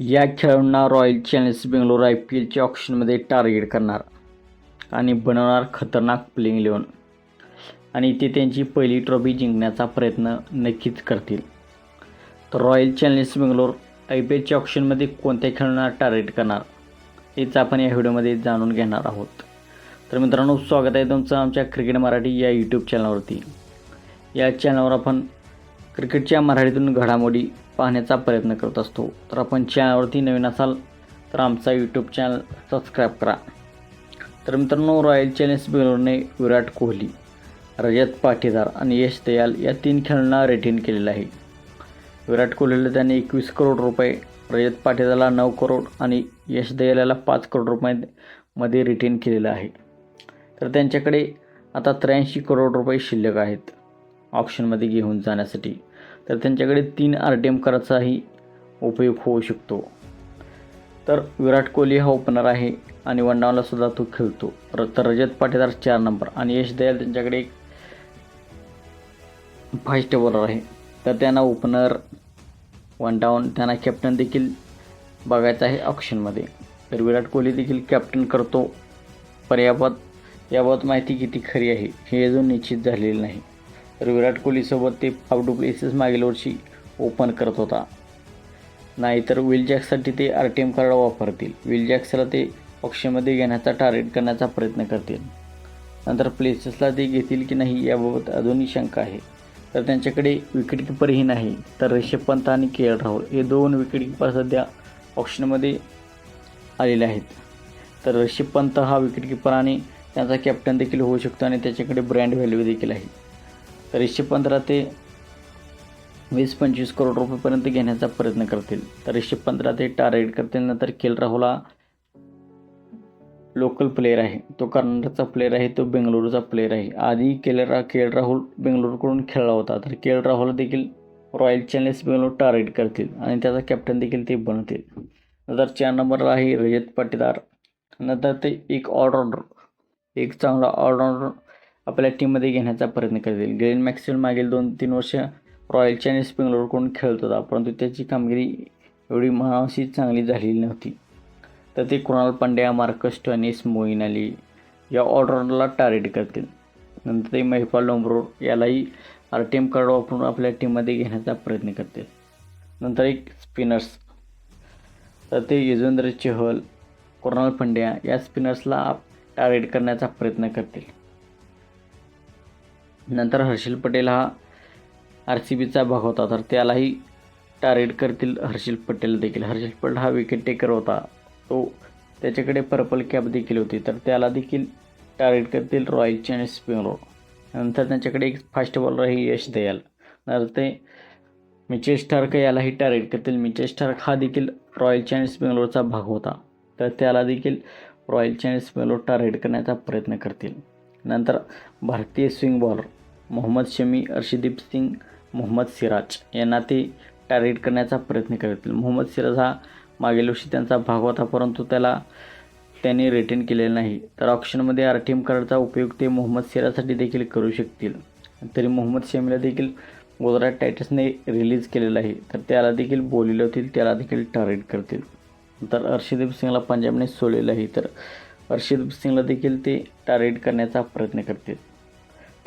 या खेळाडूंना royal challengers Bangalore I P एलच्या ऑप्शनमध्ये टार्गेट करणार आणि बनवणार खतरनाक प्लेइंग इलेवन आणि ते त्यांची पहिली ट्रॉफी जिंकण्याचा प्रयत्न नक्कीच करतील. तर royal challengers Bangalore I P एलच्या ऑप्शनमध्ये कोणत्या खेळाडूंना टार्गेट करणार हेच आपण या व्हिडिओमध्ये जाणून घेणार आहोत. तर मित्रांनो स्वागत आहे तुमचं आमच्या क्रिकेट मराठी या यूट्यूब चॅनलवरती या चॅनलवर आपण क्रिकेटच्या मराठीतून घडामोडी पाहण्याचा प्रयत्न करत असतो. तर आपण चॅनलवरती नवीन असाल तर आमचा यूट्यूब चॅनल सबस्क्राईब करा. तर मित्रांनो रॉयल चॅलेंज बेंगलोरने विराट कोहली रजत पाटीदार आणि यश दयाल या तीन खेळाडूंना रिटेन केलेलं आहे. विराट कोहलीला त्याने एकवीस करोड रुपये रजत पाटीदारला नऊ करोड आणि यश दयालाला पाच करोड रुपयांमध्ये रिटेन केलेलं आहे. तर त्यांच्याकडे आता त्र्याऐंशी करोड रुपये शिल्लक आहेत. ऑप्शनमध्ये घेऊन जाण्यासाठी तर त्यांच्याकडे तीन आर टी एम कराचाही उपयोग होऊ शकतो. तर विराट कोहली हा ओपनर आहे आणि वन डाऊनलासुद्धा तो खेळतो. र तर रजत पाटीदार चार नंबर आणि यश दयाल त्यांच्याकडे एक फास्ट बॉलर आहे. तर त्यांना ओपनर वन डाऊन त्यांना कॅप्टन देखील बघायचं आहे ऑप्शनमध्ये तर विराट कोहली देखील कॅप्टन करतो. पर याबाबत याबाबत माहिती किती खरी आहे हे अजून निश्चित झालेलं नाही. तर विराट कोहलीसोबत ते फाफ डू प्लेसेस मागील वर्षी ओपन करत होता. नाहीतर विल जॅक्ससाठी ते आर टी एम कार्ड वापरतील. विल जॅक्सला ते पक्षामध्ये घेण्याचा टार्गेट करण्याचा प्रयत्न करतील. नंतर प्लेसेसला ते घेतील की नाही याबाबत अजूनही शंका आहे. तर त्यांच्याकडे विकेटकीपरही नाही तर ऋषभ पंत आणि के एल राहुल हे दोन विकेटकीपर सध्या ऑप्शनमध्ये आलेले आहेत. तर ऋषभ पंत हा विकेटकीपर आणि त्यांचा कॅप्टन देखील होऊ शकतो आणि त्याच्याकडे ब्रँड व्हॅल्यू देखील आहे. तर एकशे पंधरा ते वीस पंचवीस करोड रुपयेपर्यंत घेण्याचा प्रयत्न करतील. तर एकशे पंधरा ते टार्गेट करतील. नंतर के एल राहुल हा लोकल प्लेअर आहे. तो कर्नाटकचा प्लेअर आहे. तो बेंगलुरूचा प्लेअर आहे. आधी केल रा के एल राहुल बेंगलुरूकडून खेळला होता. तर के एल राहुल देखील रॉयल चॅलेंजर्स बेंगलोर टार्गेट करतील आणि त्याचा कॅप्टन देखील ते बनवतील नंतर चार नंबरला आहे रजत पाटीदार. नंतर ते एक ऑलराऊंडर एक चांगला ऑलराऊंडर आपल्या टीममध्ये घेण्याचा प्रयत्न करतील. ग्लेन मॅक्सवेल मागील दोन तीन वर्ष रॉयल चॅलेंजर्स बेंगलोरकडून खेळत होता परंतु त्याची कामगिरी एवढी महावशी चांगली झालेली नव्हती. तर ते कुणाल पांड्या मार्कस टॉनिस मोईन अली या ऑलराऊंडरला टार्गेट करतील. नंतर ते महिपाल डोंबरोड यालाही आर टी एम कार्ड वापरून आपल्या टीममध्ये घेण्याचा प्रयत्न करतील. नंतर एक स्पिनर्स तर ते युजवेंद्र चहल कुणाल पंड्या या स्पिनर्सला टार्गेट करण्याचा प्रयत्न करतील. नंतर हर्षल पटेल हा आर सी बीचा भाग होता तर त्यालाही टार्गेट करतील हर्षल पटेल देखील. हर्षल पटेल हा विकेट टेकर होता. तो त्याच्याकडे पर्पल कॅप देखील होती तर त्याला देखील टार्गेट करतील रॉयल चॅलेंजर्स बेंगलोर. नंतर त्यांच्याकडे एक फास्ट बॉलर आहे यश दयाल. नंतर ते मिचेल स्टार्क यालाही टार्गेट करतील. मिचेल स्टार्क हा देखील रॉयल चॅलेंजर्स बेंगलोरचा भाग होता तर त्याला देखील रॉयल चॅलेंजर्स बेंगलोर टार्गेट करण्याचा प्रयत्न करतील. नंतर भारतीय स्विंग बॉलर मोहम्मद शमी अर्शदीप सिंग मोहम्मद सिराज यांना ते टार्गेट करण्याचा प्रयत्न करतील. मोहम्मद सिराज हा मागील वर्षी त्यांचा भाग होता परंतु त्याला त्यांनी रिटेन केलेलं नाही. तर ऑप्शनमध्ये आर टी एम कार्डचा उपयोग ते मोहम्मद सिराजसाठी देखील करू शकतील. तरी मोहम्मद शमीला देखील गुजरात टायटन्सने रिलीज केलेलं आहे. तर त्याला देखील बोलले होतील त्याला देखील टार्गेट करतील. तर अर्षदीप सिंगला पंजाबने सोडलेलं आहे. तर अर्षदीप सिंगला देखील ते टार्गेट करण्याचा प्रयत्न करतील.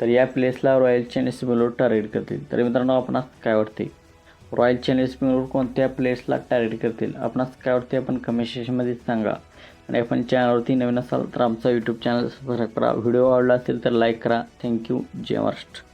तर या प्लेसला रॉयल चॅलेंजर्स बेंगलोर टार्गेट करतील. तर मित्रांनो आपणास काय वाटते? रॉयल चॅलेंजर्स बेंगलोर कोणत्या प्लेसला टार्गेट करतील? आपणास काय वाटते? आपण कमेंट सेक्शनमध्ये सांगा. आणि आपण चॅनलवरती नवीन असाल तर आमचा यूट्यूब चॅनल सबस्क्राईब करा. व्हिडिओ आवडला असेल तर लाईक करा. थँक्यू जय महाराष्ट्र.